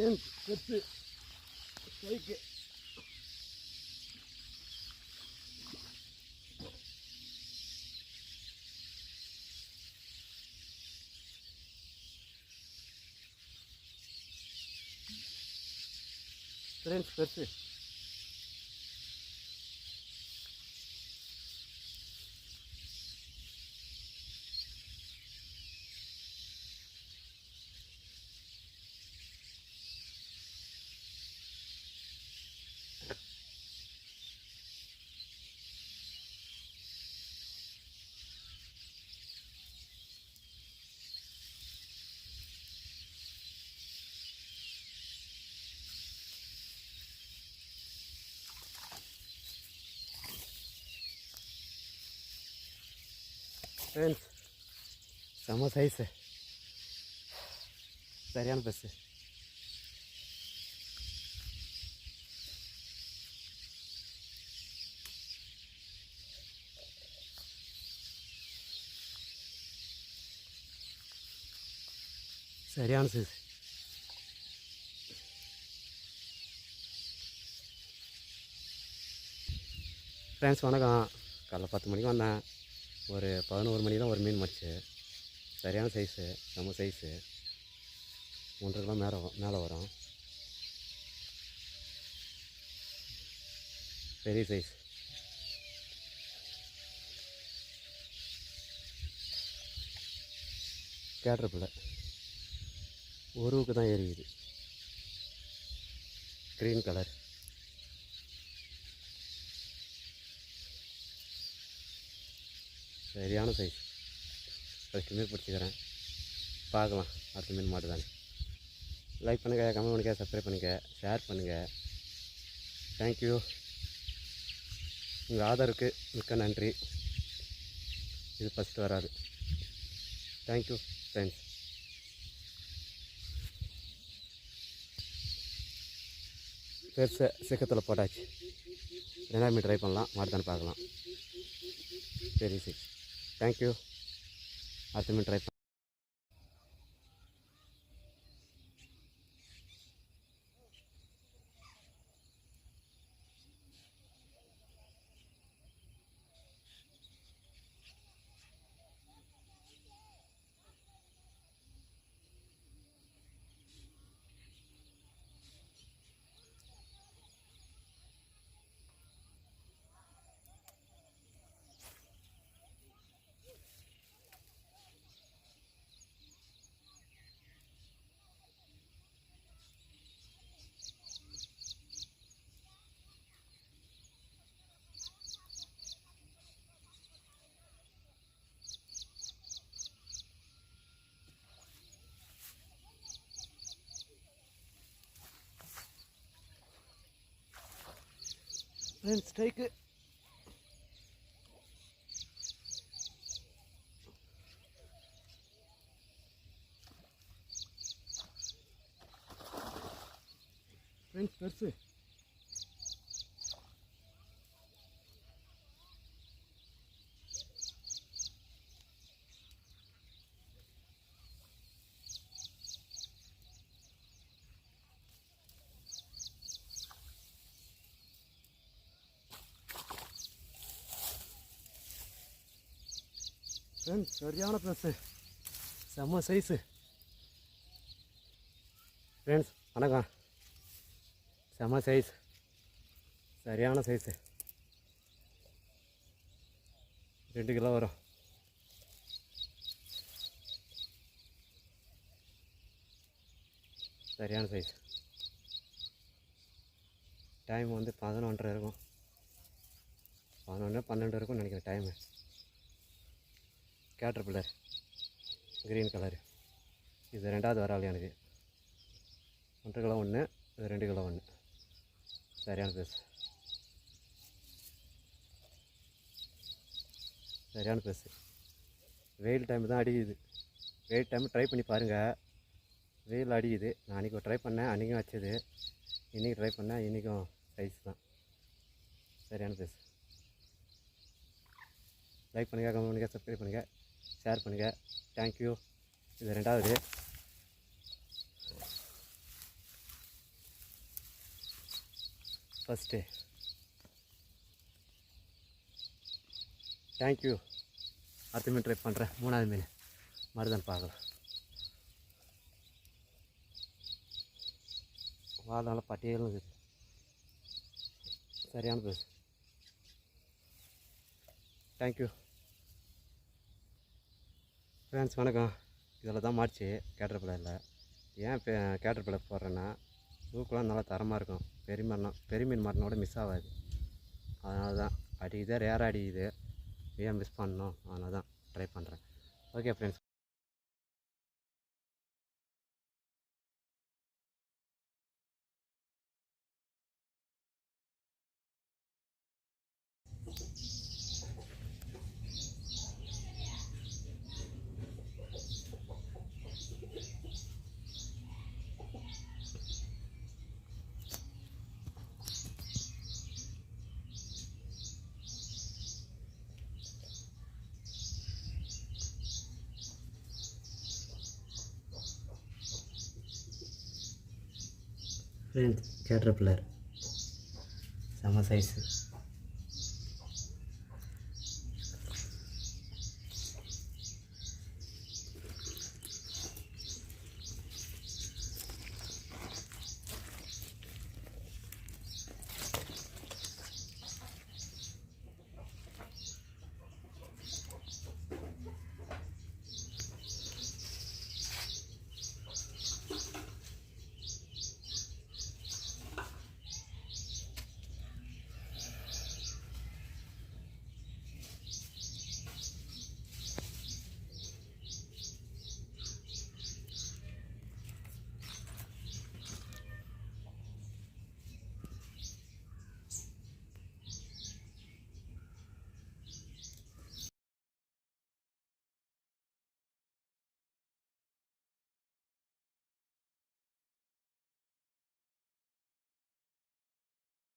Friends பெருசு பைக்கு friends பெருசு ஃப்ரெண்ட்ஸ் செம்ம சைஸு சரியான பஸ்ஸு சரியான சைஸ் ஃப்ரெண்ட்ஸ் வணக்கம் காலைல பத்து மணிக்கு வந்தேன் ஒரு பதினோரு மணி தான் ஒரு மீன் மச்சு. சரியான சைஸு நம்ம சைஸு ஒன்றரை கிலோ மேலே மேலே வரும். பெரிய சைஸ் கேட்ரப்பில் ஒருவுக்கு தான் எரியுது க்ரீன் கலர் சரியான சைஸ் ஃபஸ்ட்டு மீன் பிடிச்சிக்கிறேன். பார்க்கலாம். அடுத்த மீன் மாட்டுதானே லைக் பண்ணுங்கள் கமெண்ட் பண்ணுங்கள் சப்ஸ்கிரைப் பண்ணுங்கள் ஷேர் பண்ணுங்கள் தேங்க்யூ உங்கள் ஆதரவுக்கு மிக்க நன்றி. இது ஃபஸ்ட்டு வராது. தேங்க்யூ ஃப்ரெண்ட்ஸ் பெருசு சிக்கத்தில் போட்டாச்சு. ரெண்டாயிரம் மீன் ட்ரை பண்ணலாம். மாட்டுதானே பார்க்கலாம். சரி சரி தேங்க்யூ அடுத்த மீன் ட்ரை பண்ண ஃப்ரெண்ட்ஸ் ஸ்ட்ரைக்கு ஃப்ரெண்ட்ஸ் பெருசு ஃப்ரெண்ட்ஸ் சரியான ப்ளஸ்ஸு செம்ம சைஸு ஃப்ரெண்ட்ஸ் வணக்கம். செம்ம சைஸ் சரியான சைஸு ரெண்டு கிலோ வரும். சரியான சைஸ் டைம் வந்து பதினொன்றரை இருக்கும். பதினொன்று பன்னெண்டு இருக்கும்னு நினைக்கிறேன் time caterpillar. Green colour இது ரெண்டாவது வராள் எனக்கு. ஒன்றரை கிலோ ஒன்று இது ரெண்டு கிலோ ஒன்று. சரியான பேஸ் சரியான பேஸ் வெயில் டைம் தான் அடிக்குது. வெயில் டைம் ட்ரை பண்ணி பாருங்கள் வெயில் அடிக்குது. நான் அன்றைக்கி ட்ரை பண்ணேன் அன்றைக்கும் வச்சது. இன்றைக்கி ட்ரை பண்ணேன் இன்றைக்கும் சைஸ் தான். சரியான பேஸ் லைக் பண்ணுங்கள் கமெண்ட் பண்ணுங்கள் சப்ஸ்கிரைப் பண்ணுங்கள் ஷேர் பண்ணுங்கள் தேங்க்யூ இது ரெண்டாவது. ஃபஸ்ட்டு தேங்க்யூ அடுத்த மீன் ட்ரை பண்ணுறேன் மூணாவது மீன். மருதன் பார்க்கலாம். வாதால பட்டியலும் இருக்குது சரியான பேசு தேங்க்யூ ஃப்ரெண்ட்ஸ் வணக்கம். இதில் தான் மாடிச்சு இல்லை. ஏன் கேட்டர்பிள்ளை போடுறேன்னா தூக்கெலாம் நல்லா தரமாக இருக்கும். பெரிய பெருமீன் மரணோட மிஸ் ஆகாது. அதனால தான். அடிக்குது ரேராக அடிக்குது. ஏன் மிஸ் பண்ணணும்? அதனால தான் ட்ரை பண்ணுறேன் ஓகே ஃப்ரெண்ட்ஸ் ஃப்ரெண்ட்ஸ் கேட்டர்பில்லர் செம சைஸு